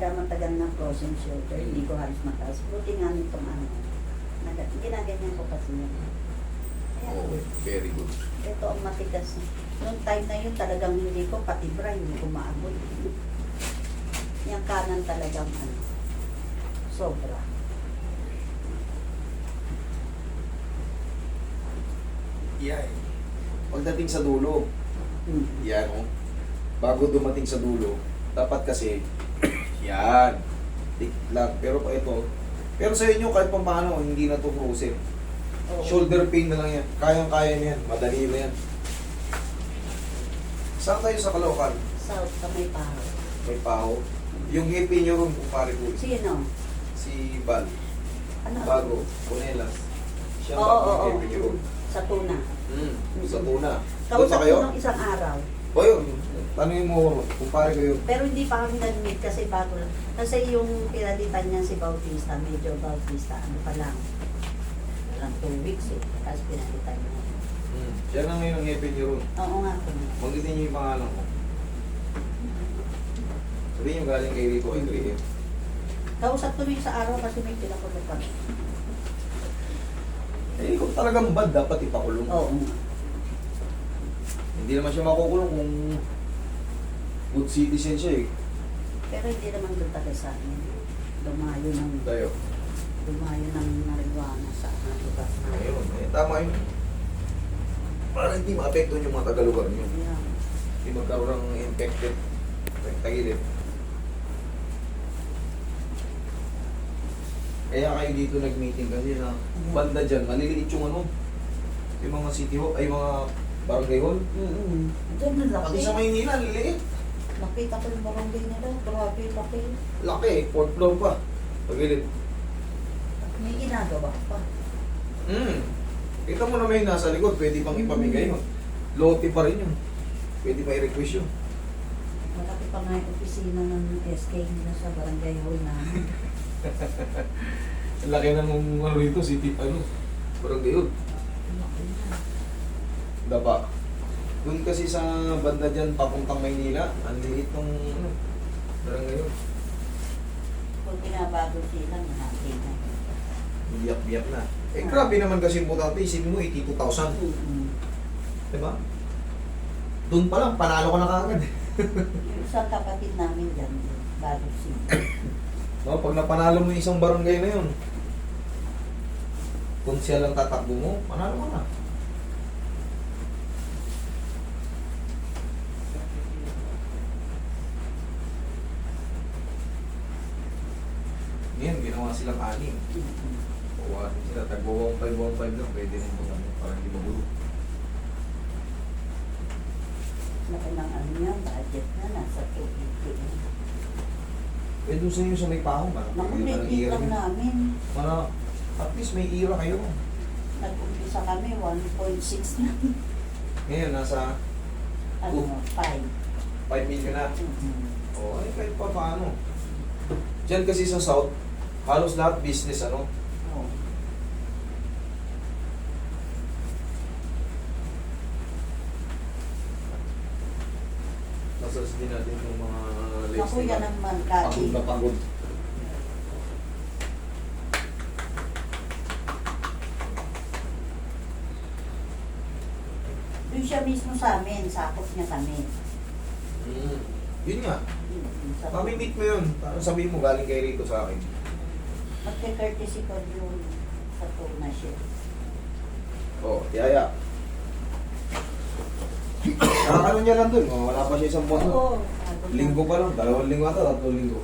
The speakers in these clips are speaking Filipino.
talaga matagal na frozen shoulder. Hindi ko halos mataas. Buti nga nitong ano. Nag- ginaganyan ko kasi yun. Kaya, Okay, very good. ito ang matigas. Noong time na yun talagang hindi ko, pati bra, hindi ko maabot. Yung kanan talagang ano, sobra. Yan. Pagdating sa dulo, Hmm. yan o. Bago dumating sa dulo, dapat kasi, yan. Tik lang. Pero pa ito, pero sa inyo kahit pa paano, hindi na to frozen. Oo. Shoulder pain na lang yan. Kayang-kaya niyan. Madali na yan. Saan kayo sa Caloocan? South sa may paro. May paho. Yung hippie niyo ron, kumpare ko. Sino? Si Bal. Ano? Bago. Punelas. Siya Oo, bago oo, yung oo. Sa tuna. Mm, sa tuna. Kausap ba ko nung isang araw. O yun, tanongin mo, kumpare ko yun. Pero hindi pa kami nag-meet kasi bago lang. Kasi yung pinalitan niya si Bautista, medyo Bautista, ano pa lang. Walang two weeks eh. Tapos pinalitan niya. Mm. Siya na ngayon ang hippie niyo ron. Oo nga po. Magitin niyo yung pangalan ko. Sabihin niyo galing kay Rico kay Graham. Kausap ko rin sa araw kasi may pinakulong kami. Eh, kung talagang bad, dapat ipakulong. Oo nga. Hindi naman siya makukulong kung good citizen siya eh. Pero hindi naman doon taga sa amin. Dumayo ng, Tayo. dumayo ng marijuana sa mga lugar na. Ayun, eh, tama yun. Para hindi maapektuhan yung mga tagalugar niyo. Yeah. Hindi magkaroon ng infected. Tagilid. Kaya kayo dito nag-meeting kasi na banda dyan, maliliit yung ano, yung mga city hall, ay mga barangay hall. Mm-hmm. Diyan na laki. Pati sa Maynila, liliit. Nakita ko yung barangay nila. Grabe, laki. Laki, fourth floor pa. Tagilid. May ginagawa pa. Hmm. Kita mo naman yung nasa likod, pwede pang ipamigay yun. Lote pa rin yun. Pwede pa i-request yun. Malaki pa nga yung opisina ng SK nila sa barangay hall namin. Ang laki ng ano rito, city, ano, barangay yun. Laki na. Dapa. Doon kasi sa banda dyan, papuntang Maynila, ang liit ng ano, barangay yun. Kung binabago sila, mahati na. Biyak-biyak na. Eh, grabe naman kasi yung butante, isipin mo, 82,000. Mm-hmm. Diba? Doon pa lang, panalo ka na kagad. Yung isang kapatid namin dyan, bago si No, pag napanalo mo yung isang barangay na yun, kung siya lang tatakbo mo, panalo ka na. Ngayon, ginawa silang anim. Bawasin sila, tagbo 1.5, 1.5 lang, pwede rin mo ano, para hindi magulo. Laki ng ano yan, budget na, nasa 250 na. Eh, doon sa inyo sa may pahong, ano? Naku, may parang tip ira lang namin. Para, at least may ira kayo. Nag-umpisa kami, 1.6 na. Ngayon, nasa Ano, 5. 5 million na. Mm-hmm. O, ay kahit pa paano. Diyan kasi sa South, halos lahat business, ano? Oh. Masas din natin yung mga Naku, yan ang Pagod markati. na pagod. Doon siya mismo sa amin, sakop niya kami. Mm. Yun nga. Mm-hmm. Sa Mamimit mo yun. Parang sabihin mo galing kay Rico sa akin. Magka-courtesy yun sa tuna siya. Oo, oh, yaya. Nakakano niya lang dun. Oh, wala pa siya isang buwan. Oo. na. Linggo pa lang. Dalawang linggo ata, tatlong linggo.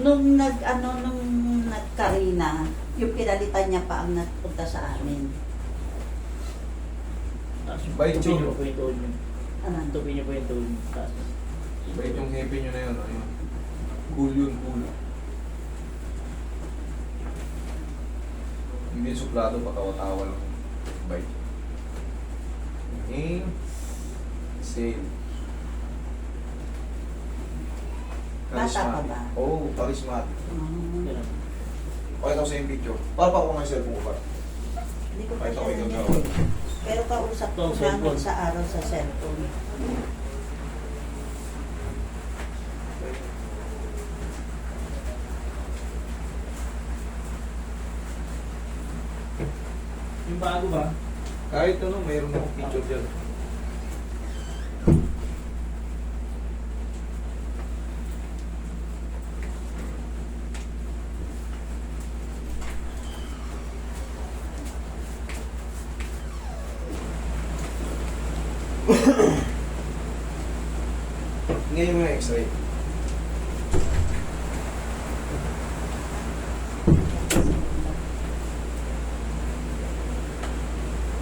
Nung nag, ano, nung nagkarina, yung pinalitan niya pa ang nagpunta sa amin. Tapos Bait tupi yun. niyo po yung tuhod niyo. Ano? Tupi niyo po yung tuhod niyo. Tapos, Bait yung happy nyo na yun. Ayun. Cool yun, cool. Hindi suplado, patawa-tawa lang. Bait. Inhale. Exhale. Bata pa ba? Oo, oh, charismatic. Mm. Pakita ko sa yung picture. Para pa ko nga yung cellphone ko para. Hindi ko pa siya ako ikaw narinig. Pero kausap ko Ito, namin cellphone. sa araw sa cellphone. Yung bago ba? Kahit ano, mayroon akong picture dyan. Ngayon yung x-ray.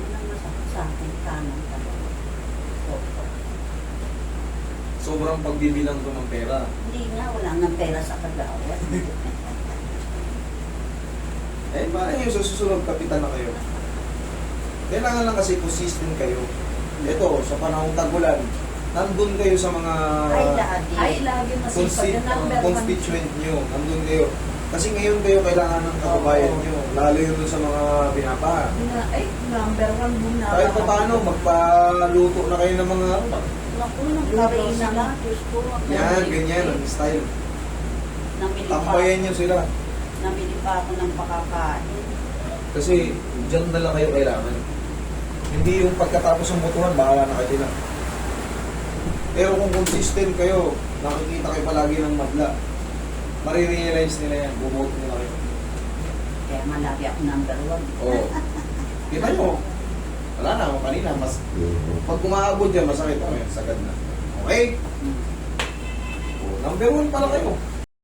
Yun ang masakit sa akin, kanan talaga. Opo. Sobrang pagbibilang ko ng pera. Hindi nga, wala nga pera sa kagawad. Eh, paano yung susunod kapitan na kayo? Kailangan lang kasi consistent kayo. Ito, sa panahong tagulan, nandun kayo sa mga Ay, lagi. Ay, lagi masipag. number one. constituent nyo. Nandun kayo. Kasi ngayon kayo kailangan ng kababayan nyo. Lalo yun sa mga binapahan. Na, ay, number one muna. Kahit pa paano, magpaluto na kayo ng mga Naku, nang karay na lang. Diyos ko. yan, ganyan, ang style. Tambayan nyo sila. namili pa ako ng pakakain. Kasi dyan na lang kayo kailangan. Hindi yung pagkatapos ng botohan, bahala na kayo na. Pero kung consistent kayo, nakikita kayo palagi ng madla, marirealize nila yan, bumoto nila kayo. Kaya malaki ako number one. Oo. Kita nyo, wala na, ako kanina, mas, pag umaabot dyan, masakit ako yun, sagad na. Okay? Oh, number one pala kayo.